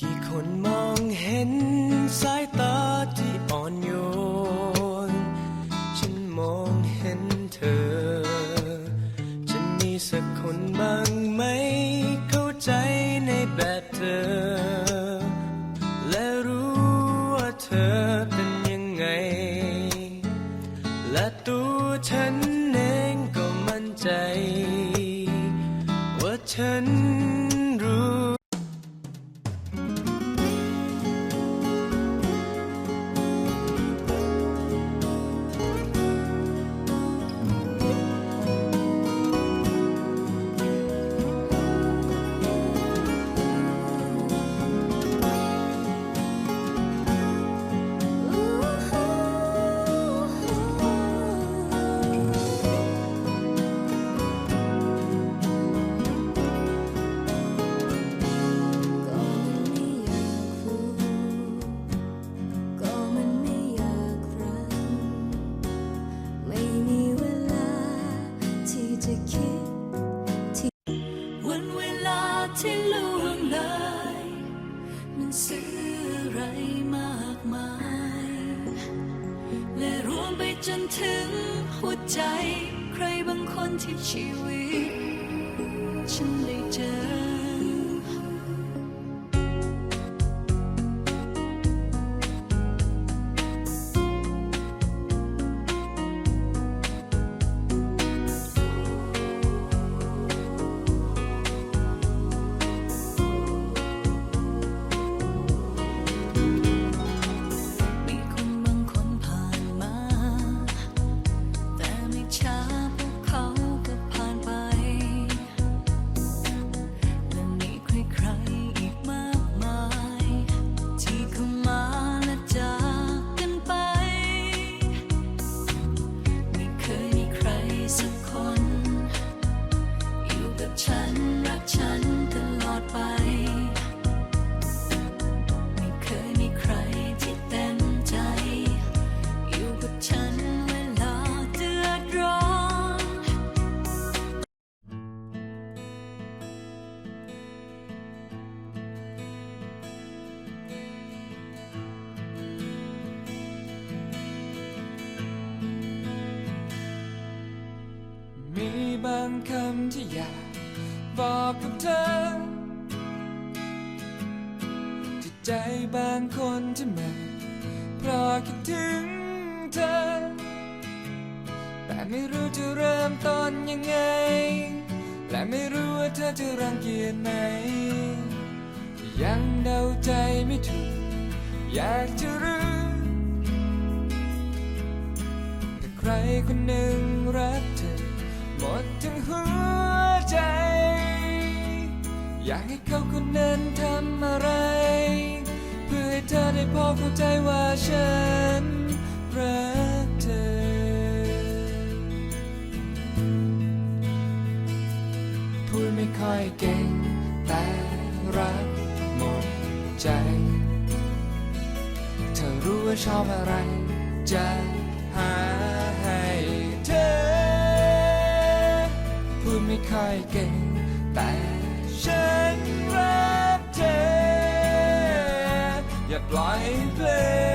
กี่คนมองเห็นสายตาที่อ่อนโยน ฉันมองเห็นเธอ จะมีสักคนบ้างไหมเข้าใจในแบบเธอ และรู้ว่าเธอเป็นยังไง และตัวฉันเองก็มั่นใจ ว่าฉัน ที่ล่วงเลยมันซื้ออะไรมากมาย และรวมไปจนถึงหัวใจ ใครบางคนที่ชีวิต ฉันได้เจอ คิดถึงเธอ แต่ไม่รู้จะเริ่มต้นยังไง และไม่รู้ว่าเธอจะรังเกียจไหม ยังเดาใจไม่ถูก อยากจะรู้แต่ใครคนหนึ่งรักเธอ หมดทั้งหัวใจ อยากให้เขาคนนั้นทำอะไร ธอได้พอเข้าใจว่าฉันรักเธอ พูดไม่ค่อยเก่ง แต่รักหมดใจ เธอรู้ว่าชอบอะไร จะหาให้เธอ พูดไม่ค่อยเก่ง แต่ อ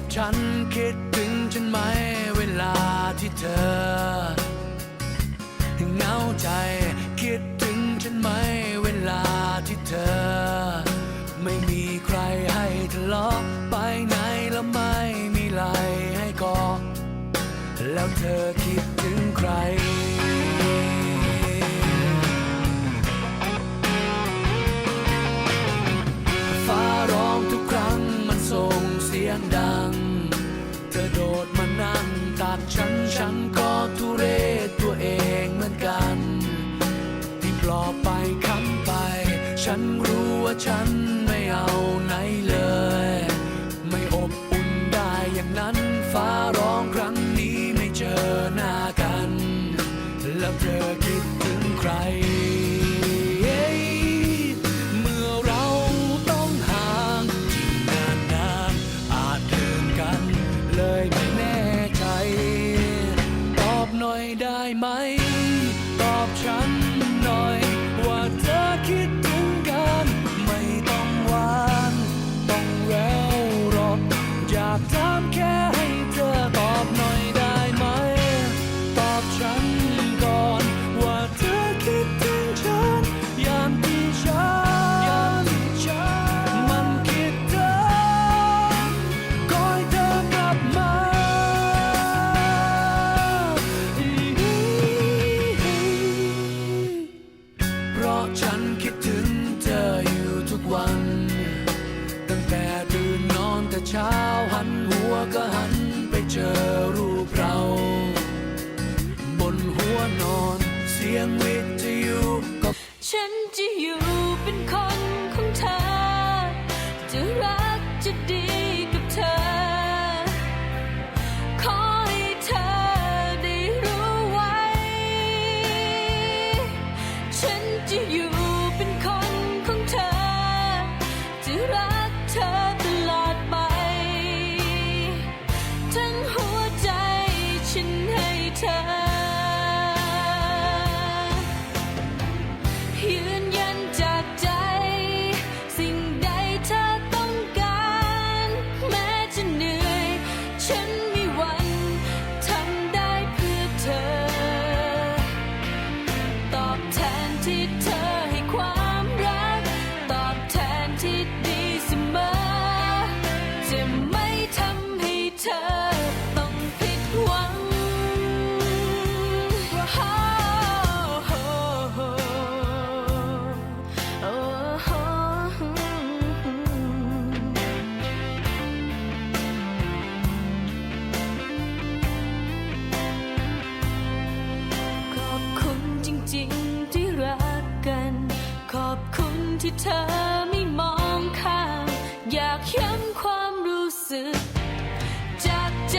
กับฉันคิดถึงฉันไหมเวลาที่เธอเหงาใจคิดถึงฉันไหมเวลาที่เธอ ไม่มีใครให้ทะเลาะไปไหนแล้วไม่มีไหลให้กอดแล้วเธอคิดถึงใครฟ้าร้องทุกครั้งมันส่ง チ。time. จริงที่รักกัน ขอบคุณที่เธอไม่มองข้าม อยากย้ำความรู้สึก จากใจ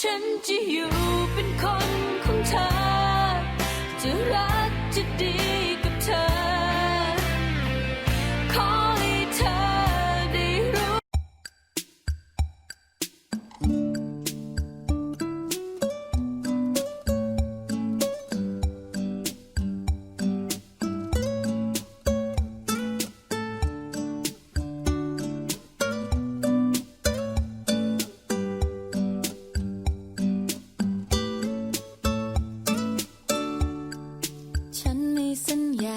ฉันจะอยู่ and yeah.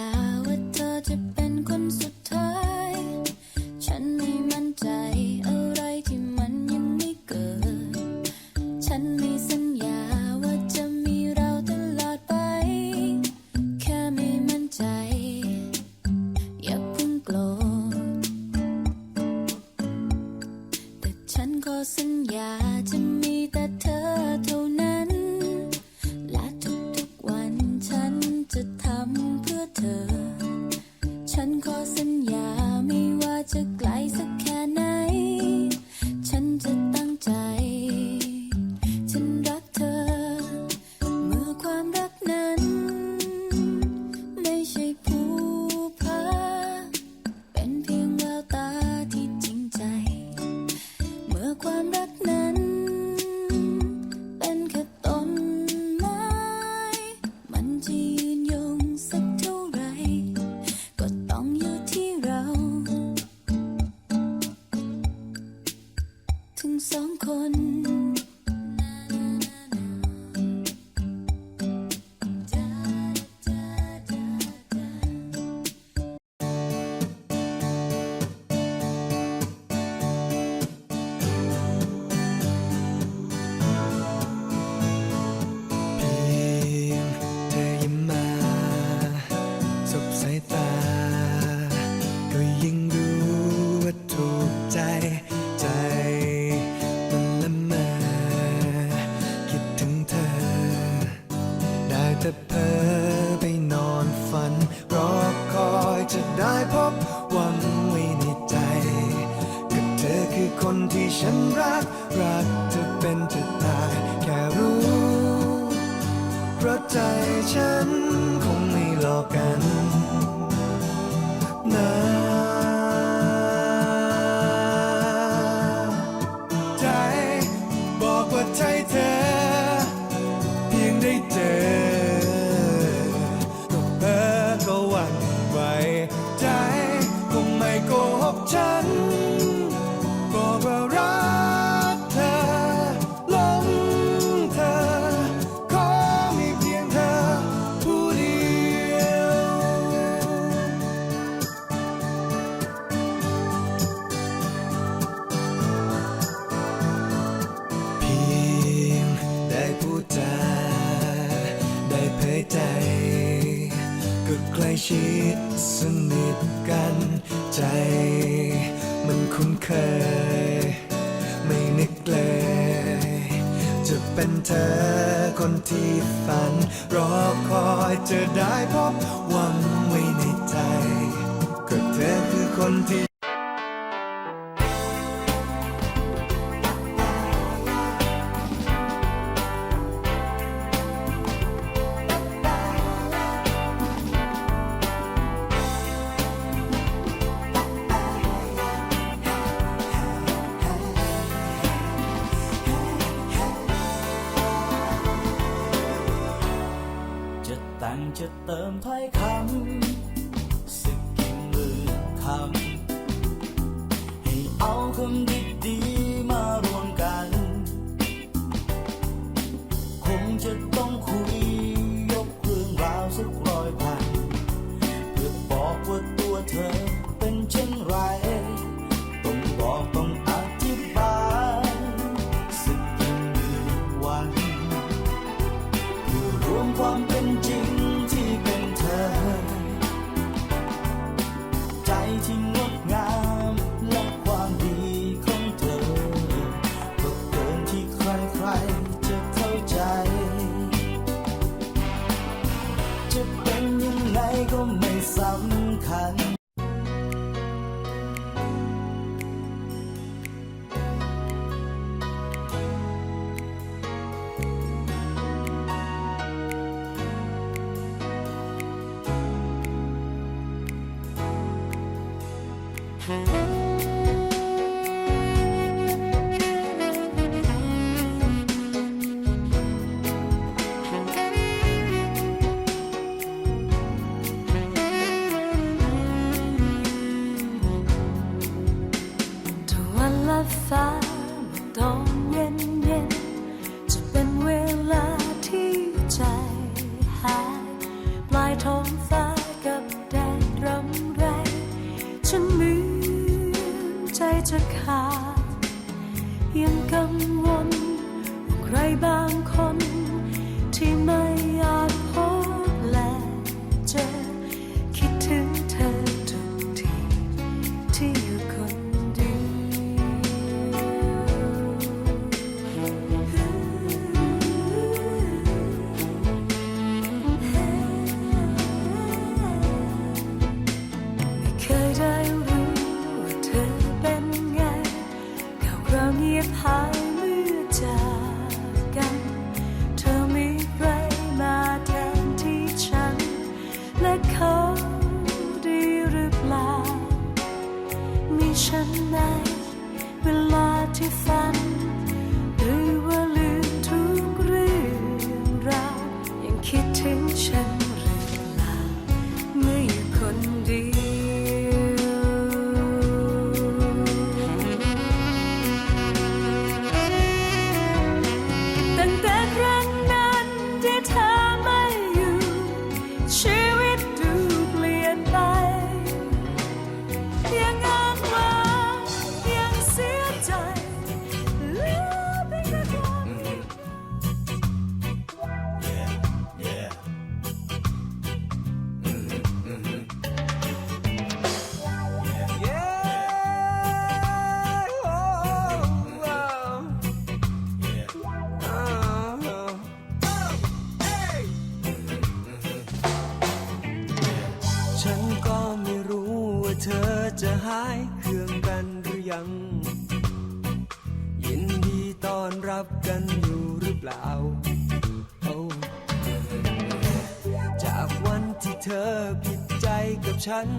ฉัน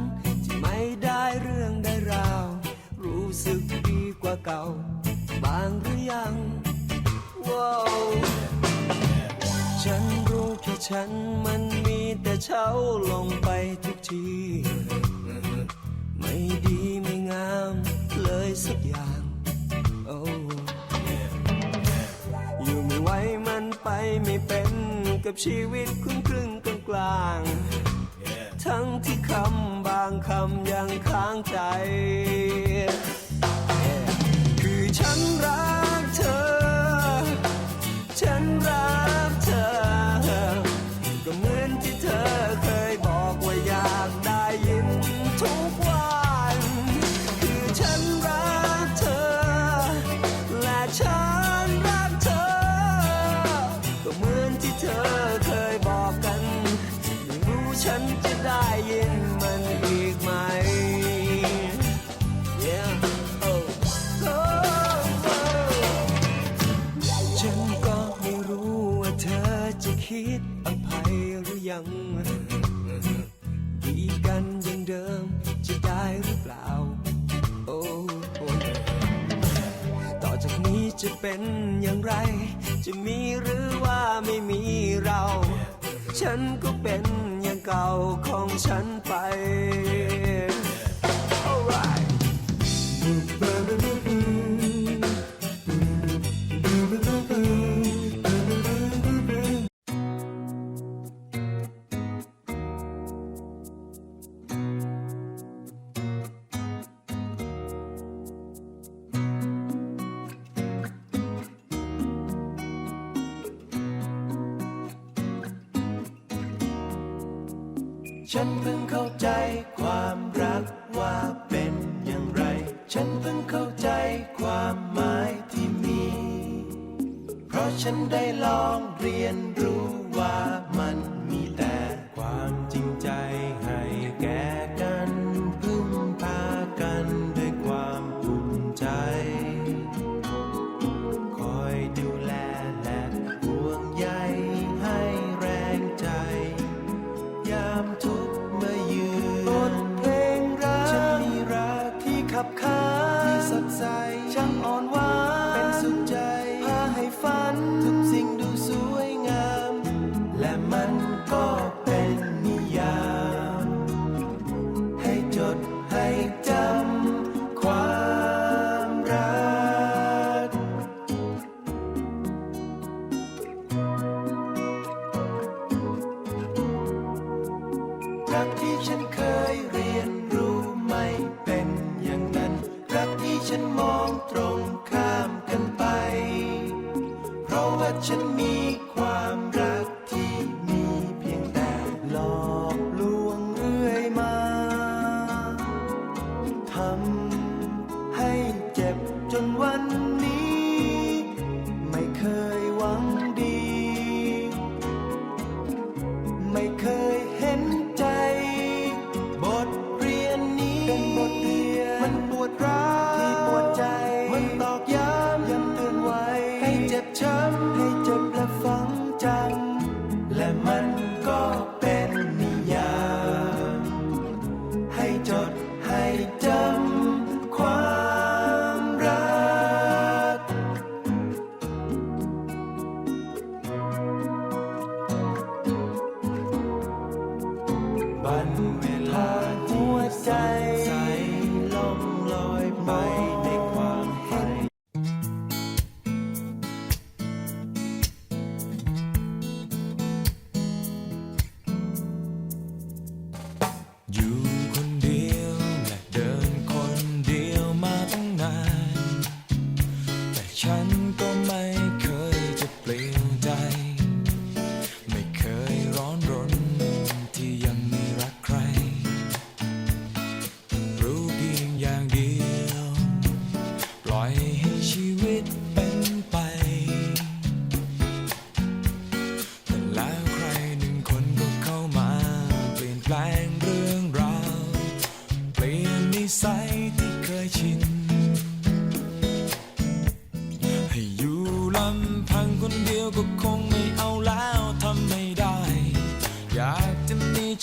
ที่ไม่ได้เรื่องได้ราว รู้สึกดีกว่าเก่า บางหรือยังว้าวฉันรู้แค่ฉันมันมีแต่เช้าลงไปทุกที ไม่ดีไม่งามเลยสักอย่างโอ้อยู่ไม่ไหวมันไปไม่เป็นกับชีวิตครึ่งครึ่งกลางกลาง ทั้งที่คำบางคำยังค้างใจ คือฉันรัก ฉันจะได้ยินมันอีกไหม Yeah. Oh. Oh. Oh. ฉันก็ไม่รู้ว่าเธอจะคิดอภัยหรือยัง ดีกันอย่างเดิมจะได้หรือเปล่า โอ้ต่อจากนี้จะเป็นอย่างไร จะมีหรือว่าไม่มีเรา ฉันก็เป็น เก่าของฉันไป ฉันเพิ่งเข้าใจความรักว่าเป็นอย่างไร ฉันเพิ่งเข้าใจความหมายที่มี เพราะฉันได้ลองเรียน ขับขานที่สดใสช่างอ่อนหวานเป็นสุขใจพาให้ฝันทุกสิ่ง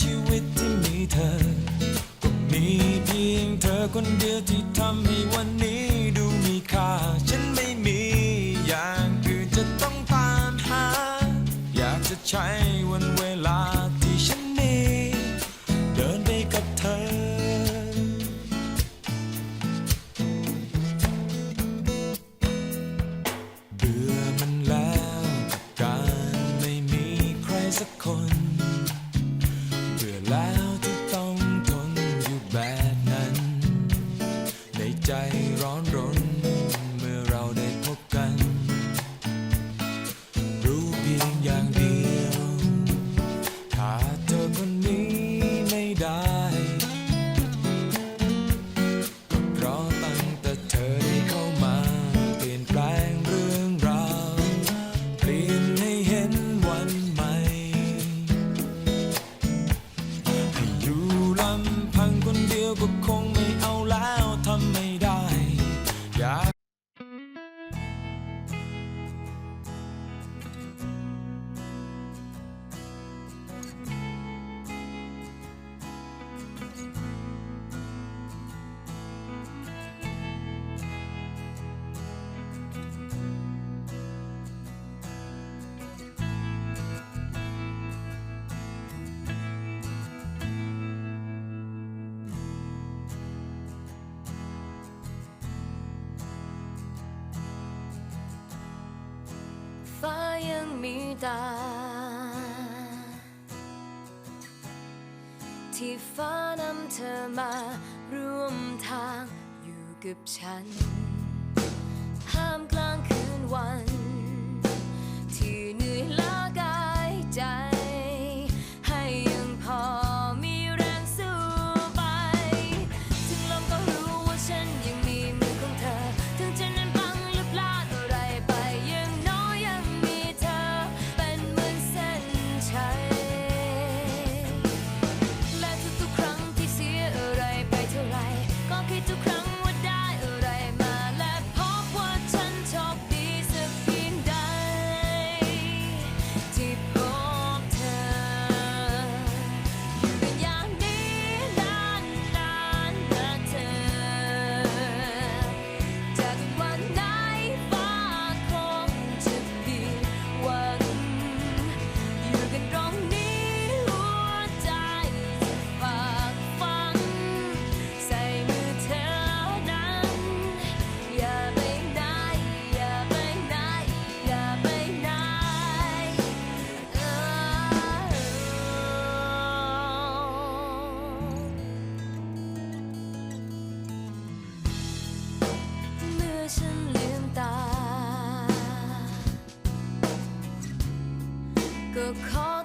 ชีวิตที่มีเธอ ก็มีเพียงเธอคนเดียวที่ทำให้วันนี้ดูมีค่า ฉันไม่มีอย่างอื่นจะต้องตามหา อยากจะใช้ มีตา ที่ฟ้านำเธอมาร่วมทางอยู่กับฉัน ห้ามกลางคืนวัน The call